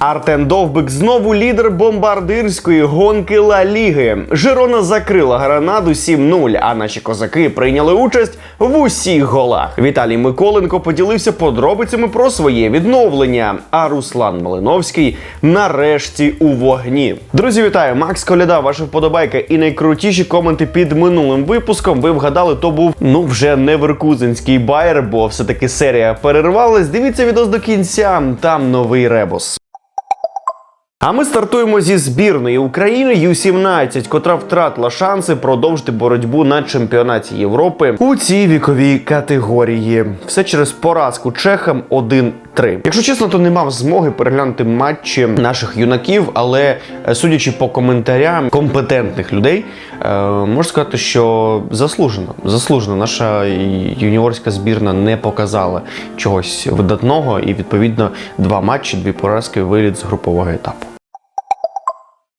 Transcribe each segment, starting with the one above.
Артем Довбик знову лідер бомбардирської гонки Ла Ліги. Жирона закрила гранаду 7-0, а наші козаки прийняли участь в усіх голах. Віталій Миколенко поділився подробицями про своє відновлення. А Руслан Малиновський нарешті у вогні. Друзі, вітаю! Макс Коляда, ваша вподобайка і найкрутіші коменти під минулим випуском. Ви вгадали, то був ну вже не Веркузенський байер, бо все таки серія перервалась. Дивіться відос до кінця. Там новий ребус. А ми стартуємо зі збірної України Ю-17, котра втратила шанси продовжити боротьбу на чемпіонаті Європи у цій віковій категорії. Все через поразку чехам 1-3. Якщо чесно, то не мав змоги переглянути матчі наших юнаків, але е, судячи по коментарям компетентних людей, е, можу сказати, що заслужено. Заслужено наша юніорська збірна не показала чогось видатного, і відповідно два матчі, дві поразки, виліт з групового етапу.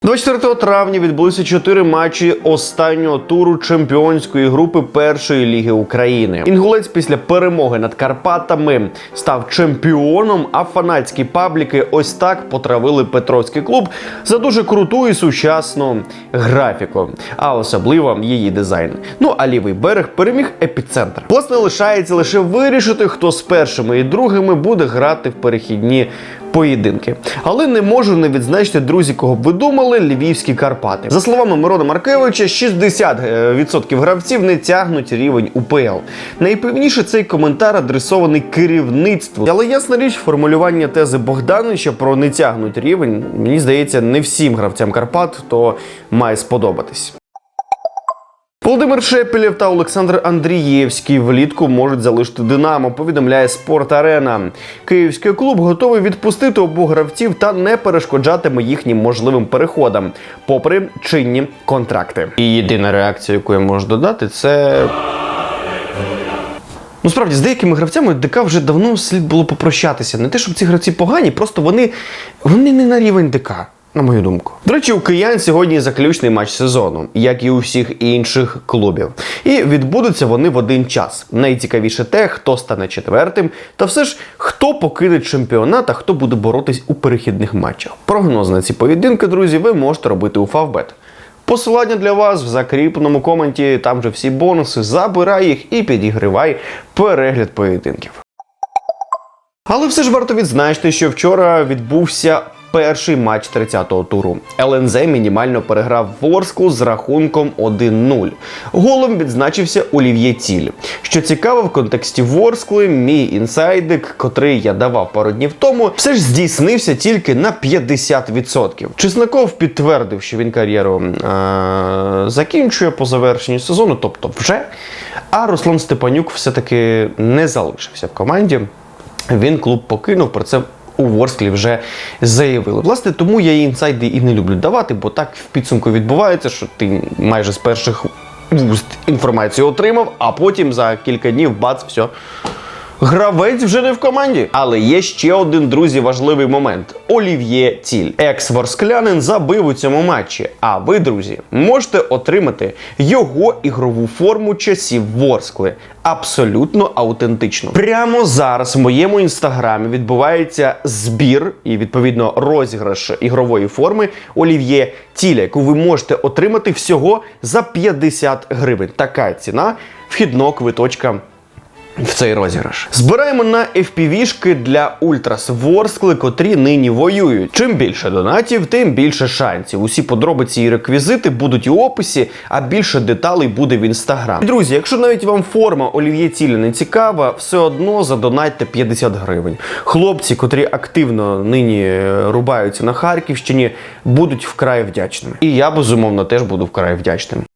24 травня відбулися чотири матчі останнього туру чемпіонської групи першої ліги України. Інгулець після перемоги над Карпатами став чемпіоном. А фанатські пабліки ось так потравили Петровський клуб за дуже круту і сучасну графіку, а особливо її дизайн. Ну а лівий берег переміг епіцентр. Власне, лишається лише вирішити, хто з першими і другими буде грати в перехідні поєдинки. Але не можу не відзначити, друзі, кого б ви думали, львівські Карпати. За словами Мирона Маркевича, 60% гравців не тягнуть рівень УПЛ. Найпевніше цей коментар адресований керівництву. Але ясна річ, формулювання тези Богдановича про не тягнуть рівень, мені здається, не всім гравцям Карпат то має сподобатись. Володимир Шепелєв та Олександр Андрієвський влітку можуть залишити Динамо. Повідомляє Спорт Арена. Київський клуб готовий відпустити обох гравців та не перешкоджатиме їхнім можливим переходам, попри чинні контракти. І єдина реакція, яку я можу додати, це. Ну, справді, з деякими гравцями ДК вже давно слід було попрощатися. Не те, щоб ці гравці погані, просто вони, вони не на рівень ДК. На мою думку, до речі, у киян сьогодні заключний матч сезону, як і у всіх інших клубів. І відбудуться вони в один час. Найцікавіше те, хто стане четвертим, та все ж хто покине чемпіонат, а хто буде боротись у перехідних матчах. Прогноз на ці поєдинки, друзі, ви можете робити у Фавбет. Посилання для вас в закріпленому коменті, там же всі бонуси, забирай їх і підігривай перегляд поєдинків. Але все ж варто відзначити, що вчора відбувся перший матч 30-го туру. ЛНЗ мінімально переграв Ворсклу з рахунком 1-0. Голом відзначився Олів'є Ціль. Що цікаво, в контексті Ворскли, мій інсайдик, котрий я давав пару днів тому, все ж здійснився тільки на 50%. Чесноков підтвердив, що він кар'єру е- закінчує по завершенні сезону, тобто вже. А Руслан Степанюк все-таки не залишився в команді. Він клуб покинув про це. У Ворсклі вже заявили. Власне, тому я інсайди і не люблю давати, бо так в підсумку відбувається, що ти майже з перших вуст інформацію отримав, а потім за кілька днів бац, все. Гравець вже не в команді. Але є ще один друзі важливий момент: Олів'є Ціль. Екс-ворсклянин забив у цьому матчі. А ви, друзі, можете отримати його ігрову форму часів Ворскли. Абсолютно аутентично. Прямо зараз в моєму інстаграмі відбувається збір і відповідно розіграш ігрової форми Олів'є Тіля, яку ви можете отримати всього за 50 гривень. Така ціна вхідного квиточка в цей розіграш. Збираємо на FPV-шки для Ультрас Ворскли, котрі нині воюють. Чим більше донатів, тим більше шансів. Усі подробиці і реквізити будуть у описі, а більше деталей буде в інстаграм. Друзі, якщо навіть вам форма Олів'є Цілі не цікава, все одно задонатьте 50 гривень. Хлопці, котрі активно нині е, рубаються на Харківщині, будуть вкрай вдячними. І я безумовно теж буду вкрай вдячним.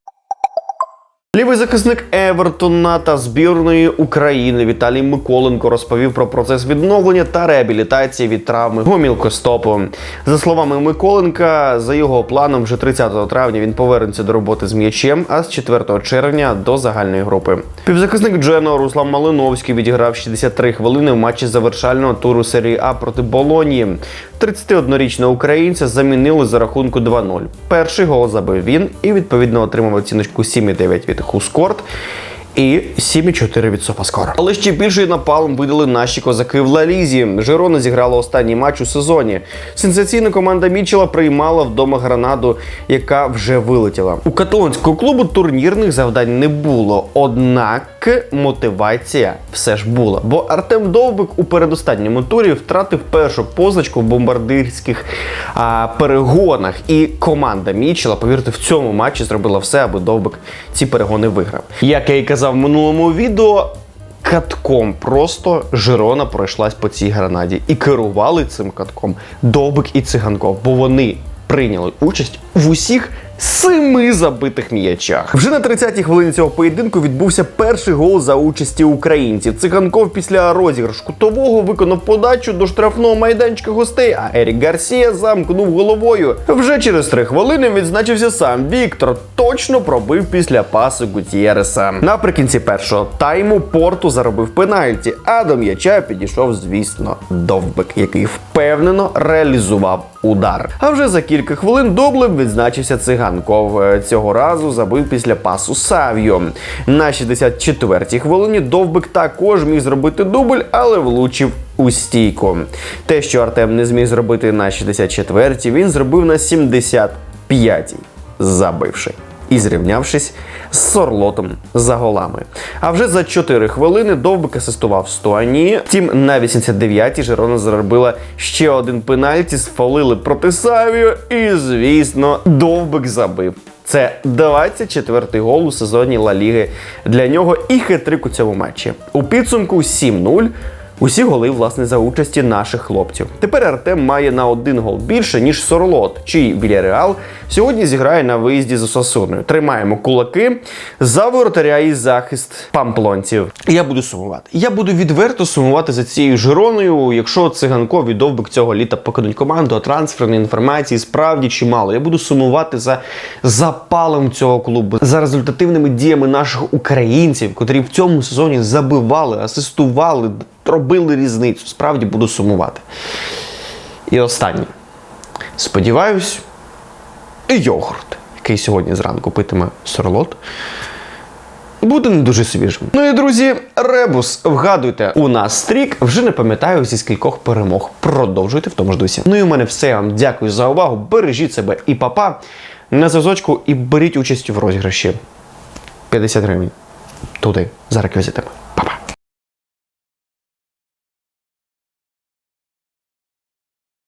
Лівий захисник Евертона та збірної України Віталій Миколенко розповів про процес відновлення та реабілітації від травми гомілкостопу. За словами Миколенка, за його планом, вже 30 травня він повернеться до роботи з м'ячем, а з 4 червня до загальної групи. Півзахисник Джено Руслан Малиновський відіграв 63 хвилини в матчі завершального туру серії А проти Болонії. 31-річного українця замінили за рахунку 2-0. Перший гол забив він і відповідно отримав оціночку 7,9 від Хускорт. І 7,4 від Софаскора. Але ще більший напалм видали наші козаки в Лалізі. Жирона зіграла останній матч у сезоні. Сенсаційна команда Мічела приймала вдома гранаду, яка вже вилетіла. У каталонського клубу турнірних завдань не було. Однак мотивація все ж була. Бо Артем Довбик у передостанньому турі втратив першу позначку в бомбардирських а, перегонах. І команда Мічела, повірте, в цьому матчі зробила все, аби Довбик ці перегони виграв. Як я і казав в минулому відео. Катком просто Жирона пройшлась по цій гранаді і керували цим катком Довбик і Циганков, бо вони прийняли участь в усіх семи забитих м'ячах. Вже на 30-й хвилині цього поєдинку відбувся перший гол за участі українців. Циганков після розіграшу кутового виконав подачу до штрафного майданчика гостей, а Ерік Гарсія замкнув головою. Вже через три хвилини відзначився сам Віктор. Точно пробив після пасу Гутієреса. Наприкінці першого тайму Порту заробив пенальті, а до м'яча підійшов, звісно, Довбик, який впевнено реалізував удар. А вже за кілька хвилин доблем відзначився циганков. Е, Цього разу забив після пасу Савіо. На 64-й хвилині Довбик також міг зробити дубль, але влучив у стійку. Те, що Артем не зміг зробити на 64-й, він зробив на 75-й, забивши і зрівнявшись з Сорлотом за голами. А вже за 4 хвилини Довбик асистував Стуані. Втім, на 89-й Жирона заробила ще один пенальті, сфалили проти Савіо, і, звісно, Довбик забив. Це 24-й гол у сезоні Ла Ліги для нього і хитрик у цьому матчі. У підсумку 7-0. Усі голи, власне, за участі наших хлопців. Тепер Артем має на один гол більше, ніж Сорлот, чий Вільяреал сьогодні зіграє на виїзді з Осасуною. Тримаємо кулаки за воротаря і захист памплонців. Я буду сумувати. Я буду відверто сумувати за цією Жироною, якщо циганков і довбик цього літа покинуть команду, а трансферної інформації справді чимало. Я буду сумувати за запалом цього клубу, за результативними діями наших українців, котрі в цьому сезоні забивали, асистували, робили різницю. Справді буду сумувати. І останнє. Сподіваюсь, і йогурт, який сьогодні зранку питиме Сорлот, буде не дуже свіжим. Ну і друзі, ребус, вгадуйте, у нас стрік, вже не пам'ятаю зі скількох перемог. Продовжуйте в тому ж дусі. Ну і у мене все. Я вам дякую за увагу. Бережіть себе і папа на зв'язочку і беріть участь в розіграші. 50 гривень. Туди, за реквізитами.